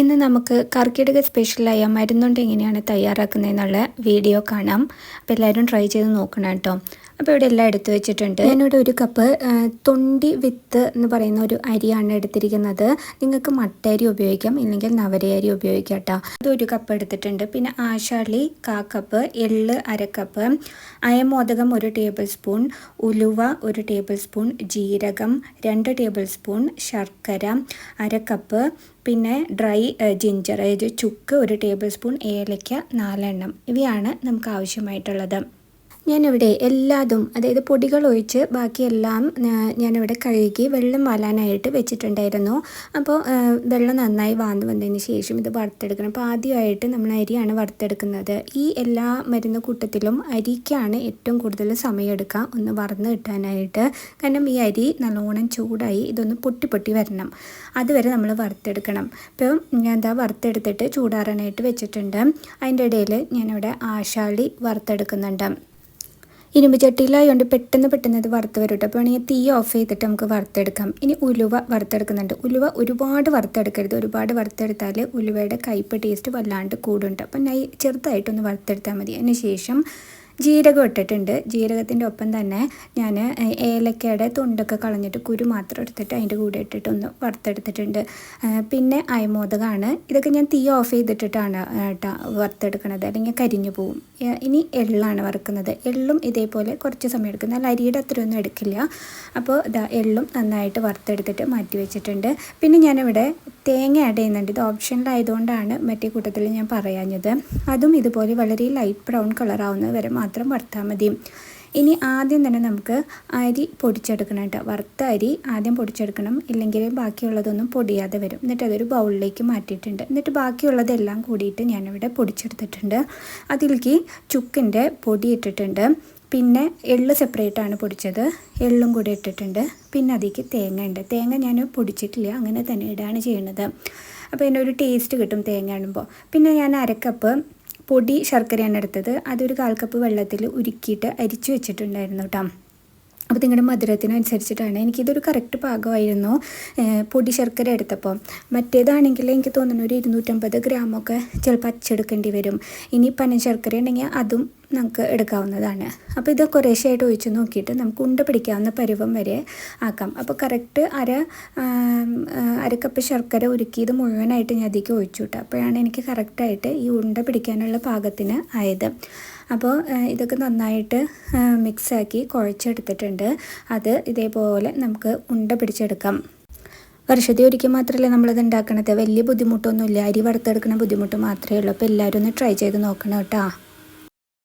ഇന്ന് നമുക്ക് കർക്കിടക സ്പെഷ്യലായ മരുന്നുണ്ട് എങ്ങനെയാണ് തയ്യാറാക്കുന്നതെന്നുള്ള വീഡിയോ കാണാം. അപ്പോൾ എല്ലാവരും ട്രൈ ചെയ്ത് നോക്കണം കേട്ടോ. അപ്പോൾ ഇവിടെ എല്ലാം എടുത്തു വെച്ചിട്ടുണ്ട്. ഞാനിവിടെ ഒരു കപ്പ് തൊണ്ടി വിത്ത് എന്ന് പറയുന്ന ഒരു അരിയാണ് എടുത്തിരിക്കുന്നത്. നിങ്ങൾക്ക് മട്ട അരി ഉപയോഗിക്കാം ഇല്ലെങ്കിൽ നവര അരി ഉപയോഗിക്കാം കേട്ടോ. അത് ഒരു കപ്പ് എടുത്തിട്ടുണ്ട്. പിന്നെ ആശാളി കാ കപ്പ് എള്ള് അരക്കപ്പ് കപ്പ് അയമോദകം ഒരു ടേബിൾ സ്പൂൺ ഉലുവ ഒരു ടേബിൾ സ്പൂൺ ജീരകം രണ്ട് ടേബിൾ സ്പൂൺ ശർക്കര അരക്കപ്പ് കപ്പ് പിന്നെ ഡ്രൈ ജിഞ്ചർ അതായത് ചുക്ക് ഒരു ടേബിൾ സ്പൂൺ ഏലയ്ക്ക നാലെണ്ണം. ഇവയാണ് നമുക്ക് ആവശ്യമായിട്ടുള്ളത്. ഞാനിവിടെ എല്ലാതും അതായത് പൊടികൾ ഒഴിച്ച് ബാക്കിയെല്ലാം ഞാനിവിടെ കഴുകി വെള്ളം വാലാനായിട്ട് വെച്ചിട്ടുണ്ടായിരുന്നു. അപ്പോൾ വെള്ളം നന്നായി വാന്ന് വന്നതിന് ശേഷം ഇത് വറുത്തെടുക്കണം. അപ്പോൾ ആദ്യമായിട്ട് നമ്മൾ അരിയാണ് വറുത്തെടുക്കുന്നത്. ഈ എല്ലാ മരുന്ന് കൂട്ടത്തിലും അരിക്കാണ് ഏറ്റവും കൂടുതൽ സമയമെടുക്കുക ഒന്ന് വറന്ന് കിട്ടാനായിട്ട്. കാരണം ഈ അരി നല്ലോണം ചൂടായി ഇതൊന്ന് പൊട്ടി പൊട്ടി വരണം. അതുവരെ നമ്മൾ വറുത്തെടുക്കണം. ഇപ്പം ഞാൻ എന്താ വറുത്തെടുത്തിട്ട് ചൂടാറാനായിട്ട് വെച്ചിട്ടുണ്ട്. അതിന്റെ ഇടയിൽ ഞാനിവിടെ ആശാളി വറുത്തെടുക്കുന്നുണ്ട്. ഇരുമ്പ് ചട്ടിയിലായതുകൊണ്ട് പെട്ടെന്ന് പെട്ടെന്ന് അത് വറുത്ത് വരും കേട്ടോ അപ്പോൾ വേണമെങ്കിൽ തീ ഓഫ് ചെയ്തിട്ട് നമുക്ക് വറുത്തെടുക്കാം. ഇനി ഉലുവ വറുത്തെടുക്കുന്നുണ്ട്. ഉലുവ ഒരുപാട് വറുത്തെടുക്കരുത്. ഒരുപാട് വറുത്തെടുത്താൽ ഉലുവയുടെ കയ്പ് ടേസ്റ്റ് വല്ലാണ്ട് കൂടുണ്ട്. അപ്പം നൈ ചെറുതായിട്ടൊന്ന് വറുത്തെടുത്താൽ മതി. അതിന് ശേഷം ജീരകം ഇട്ടിട്ടുണ്ട്. ജീരകത്തിന്റെ ഒപ്പം തന്നെ ഞാൻ ഏലക്കയുടെ തൊണ്ടൊക്കെ കളഞ്ഞിട്ട് കുരു മാത്രം എടുത്തിട്ട് അതിന്റെ കൂടെ ഇട്ടിട്ടൊന്ന് വറുത്തെടുത്തിട്ടുണ്ട്. പിന്നെ അയമോദകമാണ്. ഇതൊക്കെ ഞാൻ തീ ഓഫ് ചെയ്തിട്ടിട്ടാണ് കേട്ടോ വറുത്തെടുക്കുന്നത് അല്ലെങ്കിൽ കരിഞ്ഞു പോവും. ഇനി എള്ളാണ് വറുക്കുന്നത്. എള്ളും ഇതേപോലെ കുറച്ച് സമയം എടുക്കും നല്ല അരിയുടെ അത്രയൊന്നും എടുക്കില്ല. അപ്പോൾ ഇതാ എള്ളും നന്നായിട്ട് വറുത്തെടുത്തിട്ട് മാറ്റി വെച്ചിട്ടുണ്ട്. പിന്നെ ഞാനിവിടെ തേങ്ങ ആഡ് ചെയ്യുന്നുണ്ട്. ഇത് ഓപ്ഷനിലായതുകൊണ്ടാണ് മറ്റേ കൂട്ടത്തിൽ ഞാൻ പറയാഞ്ഞത്. അതും ഇതുപോലെ വളരെ ലൈറ്റ് ബ്രൗൺ കളറാവുന്നത് വരെ മാത്രം വറുത്താൽ മതി. ഇനി ആദ്യം തന്നെ നമുക്ക് അരി പൊടിച്ചെടുക്കണം കേട്ടോ. വറുത്ത അരി ആദ്യം പൊടിച്ചെടുക്കണം. ഇല്ലെങ്കിൽ ബാക്കിയുള്ളതൊന്നും പൊടിയാതെ വരും. എന്നിട്ട് അതൊരു ബൗളിലേക്ക് മാറ്റിയിട്ടുണ്ട്. എന്നിട്ട് ബാക്കിയുള്ളതെല്ലാം കൂടിയിട്ട് ഞാനിവിടെ പൊടിച്ചെടുത്തിട്ടുണ്ട്. അതിലേക്ക് ചുക്കിന്റെ പൊടി ഇട്ടിട്ടുണ്ട്. പിന്നെ എള്ള് സെപ്പറേറ്റാണ് പൊടിച്ചത്. എള്ളും കൂടി ഇട്ടിട്ടുണ്ട്. പിന്നെ അതിലേക്ക് തേങ്ങ ഉണ്ട്. തേങ്ങ ഞാൻ പൊടിച്ചിട്ടില്ല. അങ്ങനെ തന്നെ ഇടാണ് ചെയ്യുന്നത്. അപ്പോൾ ഇതിനൊരു ടേസ്റ്റ് കിട്ടും തേങ്ങ ഇടുമ്പോൾ പിന്നെ ഞാൻ അരക്കപ്പ് പൊടി ശർക്കരയാണ് എടുത്തത്. അതൊരു കാൽ കപ്പ് വെള്ളത്തിൽ ഉരുക്കിയിട്ട് അരിച്ചു വെച്ചിട്ടുണ്ടായിരുന്നു കേട്ടോ അപ്പോൾ നിങ്ങളുടെ മധുരത്തിനനുസരിച്ചിട്ടാണ്. എനിക്കിതൊരു കറക്റ്റ് പാകമായിരുന്നു. പൊടി ശർക്കര എടുത്തപ്പോൾ മറ്റേതാണെങ്കിൽ എനിക്ക് തോന്നുന്നു ഒരു ഇരുന്നൂറ്റമ്പത് ഗ്രാമൊക്കെ ചിലപ്പോൾ അച്ചെടുക്കേണ്ടി വരും. ഇനി പനം ശർക്കര ഉണ്ടെങ്കിൽ അതും നമുക്ക് എടുക്കാവുന്നതാണ്. അപ്പോൾ ഇത് കുറേശ്ശായിട്ട് ഒഴിച്ച് നോക്കിയിട്ട് നമുക്ക് ഉണ്ട പിടിക്കാവുന്ന പരുവം വരെ ആക്കാം. അപ്പോൾ കറക്റ്റ് അര അര കപ്പ് ശർക്കര ഉരുക്കിയത് മുഴുവനായിട്ട് ഞാൻ അതിലേക്ക് ഒഴിച്ചു വിട്ടു. അപ്പോഴാണ് എനിക്ക് കറക്റ്റായിട്ട് ഈ ഉണ്ട പിടിക്കാനുള്ള പാകത്തിന് ആയത്. അപ്പോൾ ഇതൊക്കെ നന്നായിട്ട് മിക്സാക്കി കുഴച്ചെടുത്തിട്ടുണ്ട്. അത് ഇതേപോലെ നമുക്ക് ഉണ്ട പിടിച്ചെടുക്കാം. വർഷത്തിൽ ഒരിക്കൽ മാത്രമല്ല നമ്മളിത് ഉണ്ടാക്കണത്? വലിയ ബുദ്ധിമുട്ടൊന്നുമില്ല. അരി വറുത്തെടുക്കുന്ന ബുദ്ധിമുട്ട് മാത്രമേ ഉള്ളൂ. അപ്പോൾ എല്ലാവരും ഒന്ന് ട്രൈ ചെയ്ത് നോക്കണം കേട്ടോ.